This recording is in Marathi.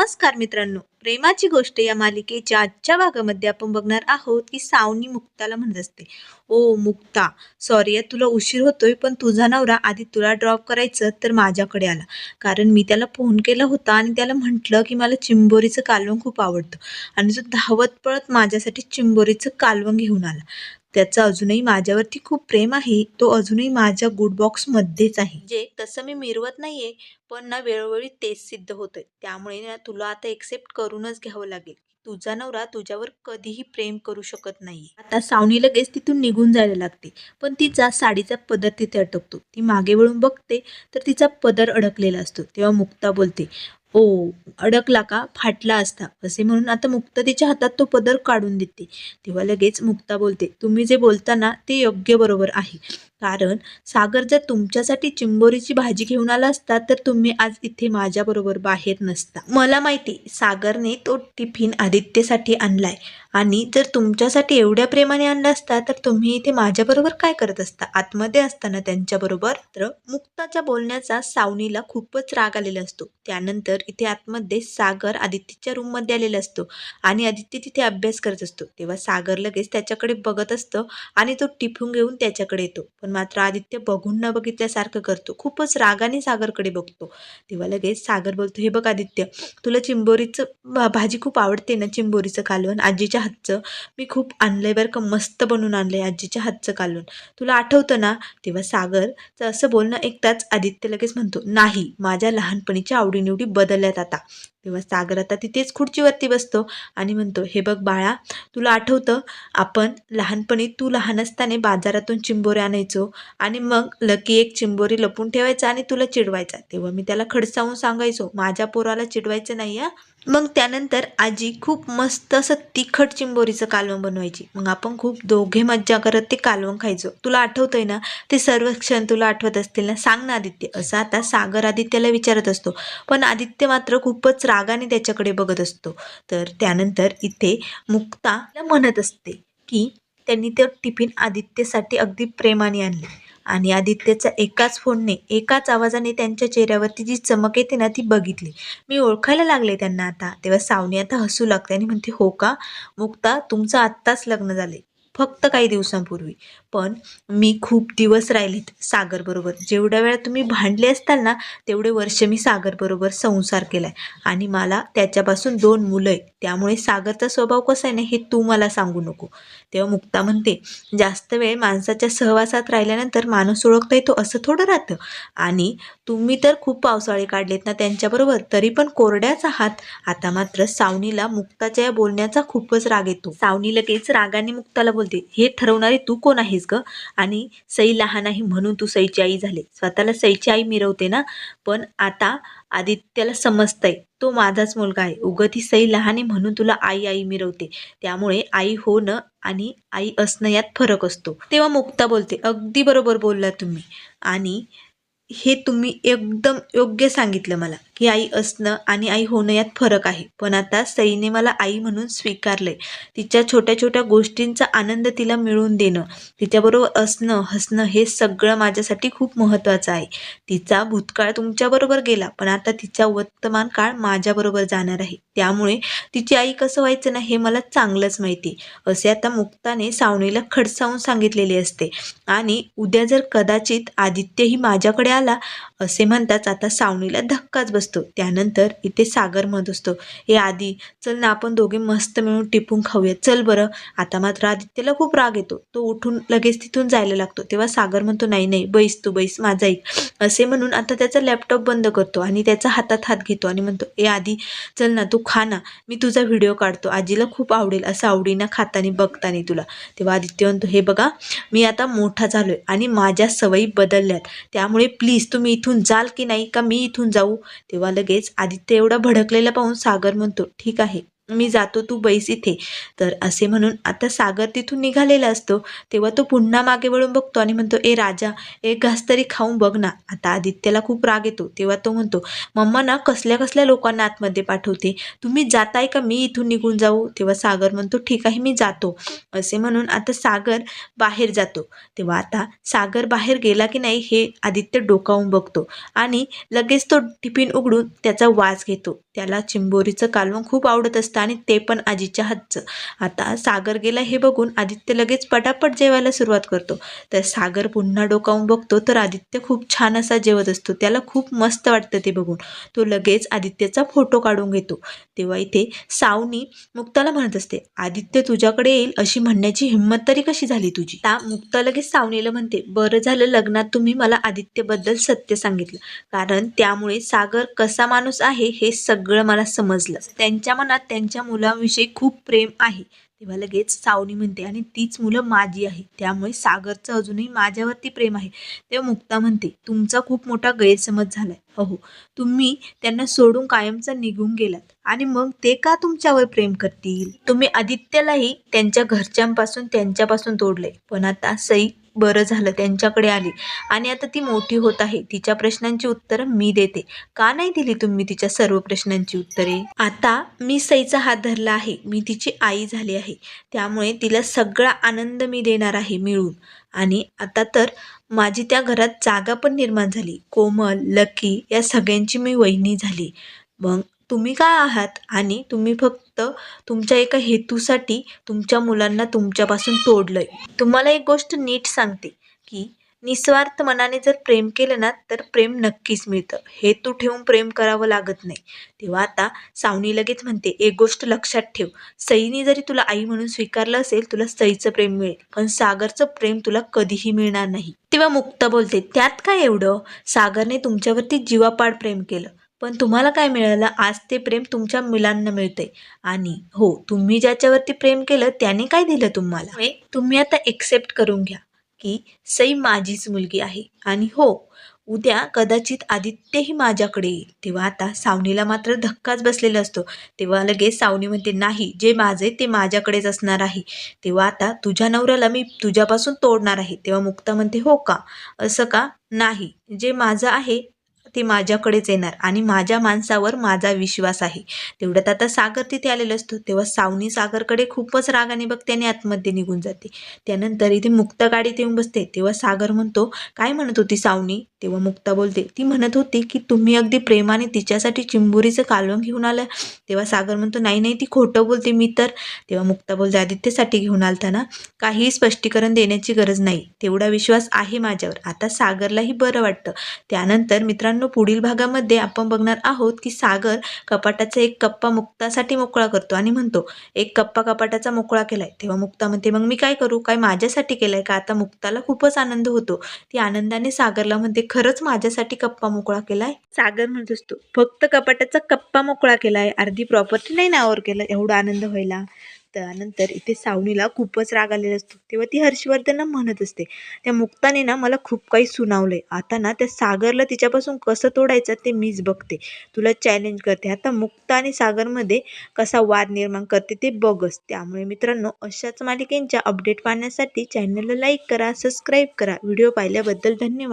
नमस्कार मित्रांनो. प्रेमाची गोष्ट या मालिकेच्या आजच्या भागामध्ये आपण बघणार आहोत की सावनी मुक्ताला म्हणत असते. ओ मुक्ता सॉरी तुला उशीर होतोय पण तुझा नवरा आधी तुला ड्रॉप करायचं तर माझ्याकडे आला. कारण मी त्याला फोन केला होता आणि त्याला म्हटलं की मला चिंबोरीचं कालवण खूप आवडतं. आणि तो धावत पळत माझ्यासाठी चिंबोरीचं कालवण घेऊन आला. त्याचं अजूनही माझ्यावरती खूप प्रेम आहे तो अजूनही माझ्या गुड बॉक्समध्येच आहे. जे तसं मी मिरवत नाहीये पण ना वेळोवेळी तेच सिद्ध होतंय. त्यामुळे ना तुला आता एक्सेप्ट करूनच घ्यावं लागेल. तुझा नवरा तुझ्यावर कधीही प्रेम करू शकत नाही आता सावनी लगेच तिथून निघून जायला लागते पण तिचा साडीचा पदर तिथे अटकतो ती मागे वळून बघते तर तिचा पदर अडकलेला असतो. तेव्हा मुक्ता बोलते ओ अडकला का? फाटला असता. असे म्हणून आता मुक्ता तिच्या हातात तो पदर काढून देते. तेव्हा लगेच मुक्ता बोलते तुम्ही जे बोलता ना ते योग्य बरोबर आहे. कारण सागर जर तुमच्यासाठी चिंबोरीची भाजी घेऊन आला असता तर तुम्ही आज इथे माझ्याबरोबर बाहेर नसता. मला माहिती सागरने तो टिफिन आदित्यसाठी आणलाय. आणि जर तुमच्यासाठी एवढ्या प्रेमाने आणला असता तर तुम्ही इथे माझ्याबरोबर काय करत असता? आतमध्ये असताना त्यांच्याबरोबर तर मुक्ताच्या बोलण्याचा सावनीला खूपच राग आलेला असतो. त्यानंतर इथे आतमध्ये सागर आदित्यच्या रूममध्ये आलेला असतो आणि आदित्य तिथे अभ्यास करत असतो. तेव्हा सागर लगेच त्याच्याकडे बघत असतं आणि तो टिफून घेऊन त्याच्याकडे येतो. पण मात्र आदित्य बघून न बघितल्यासारखं करतो. खूपच रागाने सागरकडे बघतो. तेव्हा लगेच सागर बोलतो हे बघ आदित्य तुला चिंबोरीचं भाजी खूप आवडते ना चिंबोरीचं कालवण? आजीच्या हातचं? मी खूप आणलंय बरं का मस्त बनवून आणलंय आजीच्या हातचं कालवण. तुला आठवतं ना? तेव्हा सागरचं असं बोलणं एकदाच आदित्य लगेच म्हणतो नाही माझ्या लहानपणीच्या आवडीनिवडी बदलल्यात आता. तेव्हा सागर. आता तिथेच खुर्चीवरती बसतो आणि म्हणतो हे बघ बाळा तुला आठवतं आपण लहानपणी तू लहान असताना बाजारातून चिंबोरी आणायचो आणि मग लकी एक चिंबोरी लपून ठेवायचा आणि तुला चिडवायचा. तेव्हा मी त्याला खडसावून सांगायचो माझ्या पोराला चिडवायचं नाही हा. मग त्यानंतर आजी खूप मस्त असं तिखट चिंबोरीचं कालवण बनवायची. मग आपण खूप दोघे मज्जा करत ते कालवण खायचो. तुला आठवतंय ना ते सर्व क्षण तुला आठवत असतील ना? सांग ना आदित्य. असं आता सागर आदित्यला विचारत असतो. पण आदित्य मात्र खूपच रागाने त्याच्याकडे बघत असतो. तर त्यानंतर इथे मुक्ता म्हणत असते की त्यांनी ते टिफिन आदित्यसाठी अगदी प्रेमाने आणले. आणि आदित्यचा एकाच फोनने एकाच आवाजाने त्यांच्या चेहऱ्यावरती जी चमक येते ना ती बघितली. मी ओळखायला लागले त्यांना आता. तेव्हा सावनी आता हसू लागते आणि म्हणते हो का? मुक्ता तुमचं आत्ताच लग्न झाले फक्त काही दिवसांपूर्वी. पण मी खूप दिवस राहिलेत सागरबरोबर जेवढ्या वेळा तुम्ही भांडले असताल ना तेवढे वर्ष मी सागरबरोबर संसार केला आहे आणि मला त्याच्यापासून दोन मुलं आहेत. त्यामुळे सागरचा स्वभाव कसा आहे ना हे तू मला सांगू नको. तेव्हा मुक्ता म्हणते जास्त वेळ माणसाच्या सहवासात राहिल्यानंतर माणूस ओळखता येतो असं थोडं राहतं. आणि तुम्ही तर खूप पावसाळे काढलेत ना त्यांच्याबरोबर तरी पण कोरड्याच आहात. आता मात्र सावनीला मुक्ताच्या या बोलण्याचा खूपच राग येतो. सावनी लगेच रागाने मुक्ताला बोलते हे ठरवणारे तू कोण आहेस ग? आणि सई लहान आहे म्हणून तू सईची आई झाले. स्वतःला सईची आई मिरवते ना? पण आता आदित्याला समजतंय. तो माझाच मुलगा आहे. उगं ती सई लहान आहे म्हणून तुला आई आई मिरवते. त्यामुळे आई होणं आणि आई असणं यात फरक असतो. तेव्हा मुक्ता बोलते अगदी बरोबर बोलला तुम्ही. आणि हे तुम्ही एकदम योग्य सांगितलं मला की आई असणं आणि आई होणं यात फरक आहे. पण आता सईने मला आई म्हणून स्वीकारलंय. तिच्या छोट्या छोट्या गोष्टींचा आनंद तिला मिळवून देणं तिच्याबरोबर असणं हसणं हे सगळं माझ्यासाठी खूप महत्त्वाचं आहे. तिचा भूतकाळ तुमच्याबरोबर गेला पण आता तिचा वर्तमान काळ माझ्याबरोबर जाणार आहे. त्यामुळे तिची आई कसं व्हायचं ना हे मला चांगलंच माहिती. असे आता मुक्ताने सावणीला खडसावून सांगितलेले असते. आणि उद्या जर कदाचित आदित्यही माझ्याकडे आला असे म्हणताच आता सावणीला धक्काच बसतो. त्यानंतर इथे सागर म्हणत असतो हे आधी चल ना आपण दोघे मस्त मिळून टिपून खाऊया चल बरं. आता मात्र आदित्यला खूप राग येतो. तो उठून लगेच तिथून जायला लागतो. तेव्हा सागर म्हणतो नाही नाही बैस तू बैस माझा ऐक असे म्हणून आता त्याचा लॅपटॉप बंद करतो आणि त्याचा हातात हात घेतो आणि म्हणतो ए आधी चल ना तू खा ना. मी तुझा व्हिडिओ काढतो. आजीला खूप आवडेल असं आवडीनं खातानी बघतानी तुला. तेव्हा आदित्य म्हणतो हे बघा मी आता मोठा झालोय आणि माझ्या सवयी बदलल्यात. त्यामुळे प्लीज तुम्ही इथून जाल की नाही का मी इथून जाऊ? तेव्हा लगेच आदित्य एवढा भडकलेला पाहून सागर म्हणतो ठीक आहे. मी जातो तू बैस इथे. तर असे म्हणून आता सागर तिथून निघालेला असतो. तेव्हा तो पुन्हा मागे वळून बघतो आणि म्हणतो ए राजा एक घास तरी खाऊन बघ ना. आता आदित्यला खूप राग येतो. तेव्हा तो म्हणतो मम्मा ना कसल्या कसल्या लोकांना आतमध्ये पाठवते? तुम्ही जाताय का? मी इथून निघून जाऊ. तेव्हा सागर म्हणतो ठीक आहे मी जातो. असे म्हणून आता सागर बाहेर जातो. तेव्हा आता सागर बाहेर गेला की नाही हे आदित्य डोकावून बघतो. आणि लगेच तो टिफिन उघडून त्याचा वास घेतो. त्याला चिंबोरीचं कालवण खूप आवडत असतं. आणि ते पण आजीच्या हातचं. आता सागर गेला हे बघून आदित्य लगेच पटापट जेवायला सुरुवात करतो. तर सागर पुन्हा डोकावून बघतो तर आदित्य खूप छान असा जेवत असतो. त्याला खूप मस्त वाटतं ते बघून. तो लगेच आदित्यचा फोटो काढून घेतो. तेव्हा इथे सावनी मुक्ताला म्हणत असते आदित्य तुझ्याकडे येईल अशी म्हणण्याची हिंमत तरी कशी झाली तुझी? ता मुक्ता लगेच सावनीला म्हणते बरं झालं लग्नात तुम्ही मला आदित्यबद्दल सत्य सांगितलं. कारण त्यामुळे सागर कसा माणूस आहे हे सगळं मला समजलं. त्यांच्या मनात त्यांच्या मुलाविषयी खूप प्रेम आहे. तेव्हा लगेच सावनी म्हणते आणि तीच मुलं माझी आहे त्यामुळे सागरचं अजूनही माझ्यावरती प्रेम आहे. तेव्हा मुक्ता म्हणते तुमचा खूप मोठा गैरसमज झालाय. अहो तुम्ही त्यांना सोडून कायमचा निघून गेलात. आणि मग ते का तुमच्यावर प्रेम करतील? तुम्ही आदित्यलाही त्यांच्या घरच्यांपासून त्यांच्यापासून तोडले पण आता सई बरं झालं त्यांच्याकडे आली. आणि आता ती मोठी होत आहे. तिच्या प्रश्नांची उत्तरं मी देते. का नाही दिली तुम्ही तिच्या सर्व प्रश्नांची उत्तरे? आता मी सईचा हात धरला आहे. मी तिची आई झाली आहे. त्यामुळे तिला सगळा आनंद मी देणार आहे मिळून. आणि आता तर माझी त्या घरात जागा पण निर्माण झाली. कोमल लकी या सगळ्यांची मी वहिनी झाली. मग तुम्ही काय आहात? आणि तुम्ही फक्त तुमच्या एका हेतूसाठी तुमच्या मुलांना तुमच्यापासून तोडलंय. तुम्हाला एक गोष्ट नीट सांगते की निस्वार्थ मनाने जर प्रेम केलं ना तर प्रेम नक्कीच मिळतं. हेतू ठेवून प्रेम करावं लागत नाही. तेव्हा आता सावनी लगेच म्हणते एक गोष्ट लक्षात ठेव. सईने जरी तुला आई म्हणून स्वीकारलं असेल तुला सईचं प्रेम मिळेल. पण सागरचं प्रेम तुला कधीही मिळणार नाही. तेव्हा मुक्ता बोलते त्यात काय एवढं? सागरने तुमच्यावरती जीवापाड प्रेम केलं. पण तुम्हाला काय मिळालं? आज ते प्रेम तुमच्या मुलांना मिळते आणि हो तुम्ही ज्याच्यावरती प्रेम केलं त्याने काय दिलं तुम्हाला? तुम्ही आता एक्सेप्ट करून घ्या की सई माझीच मुलगी आहे. आणि हो उद्या कदाचित आदित्यही माझ्याकडे येईल. तेव्हा आता सावनीला मात्र धक्काच बसलेला असतो. तेव्हा लगेच सावनी म्हणते नाही जे माझे ते माझ्याकडेच असणार आहे. तेव्हा आता तुझ्या नवऱ्याला मी तुझ्यापासून तोडणार आहे. तेव्हा मुक्ता म्हणते हो का? असं का? नाही जे माझं आहे ते माझ्याकडेच येणार आणि माझ्या माणसावर माझा विश्वास आहे. तेवढ्यात आता सागर तिथे आलेलं असतो. तेव्हा सावनी सागरकडे खूपच रागाने बघते आणि आतमध्ये निघून जाते. त्यानंतर इथे मुक्ता गाडीत येऊन बसते. तेव्हा सागर म्हणतो काय म्हणत होती सावनी? तेव्हा मुक्ता बोलते ती म्हणत होती की तुम्ही अगदी प्रेमाने तिच्यासाठी चिंबुरीचं कालवण घेऊन आलं तेव्हा सागर म्हणतो नाही नाही ती खोटं बोलते मी तर. तेव्हा मुक्ता बोलते आदित्यसाठी घेऊन आलता ना? काहीही स्पष्टीकरण देण्याची गरज नाही. तेवढा विश्वास आहे माझ्यावर. आता सागरलाही बरं वाटतं. त्यानंतर मित्रांनो पुढील भागामध्ये आपण बघणार आहोत की सागर कपाटाचा एक कप्पा मुक्तासाठी मोकळा करतो आणि म्हणतो एक कप्पा कपाटाचा मोकळा केलाय. तेव्हा मुक्ता म्हणते मग मी काय करू? काय माझ्यासाठी केलाय? का आता मुक्ताला खूपच आनंद होतो? ती आनंदाने सागरला म्हणते खरंच माझ्यासाठी कप्पा मोकळा केलाय? सागर म्हणत असतो फक्त कपाटाचा कप्पा मोकळा केलाय. अर्धी प्रॉपर्टी नाही नावावर केलं. एवढा आनंद व्हायला. त्यानंतर इथे सावनीला खूपच राग आलेला असतो. तेव्हा ती हर्षवर्धनला म्हणत असते त्या मुक्ताने ना मला खूप काही सुनावलंय. आता ना त्या सागरला तिच्यापासून कसं तोडायचं ते मीच बघते. तुला चॅलेंज करते. आता मुक्ता आणि सागरमध्ये कसा वाद निर्माण करते ते बघच त्यामुळे मित्रांनो अशाच मालिकेंच्या अपडेट पाहण्यासाठी चॅनलला लाईक करा सबस्क्राईब करा. व्हिडिओ पाहिल्याबद्दल धन्यवाद.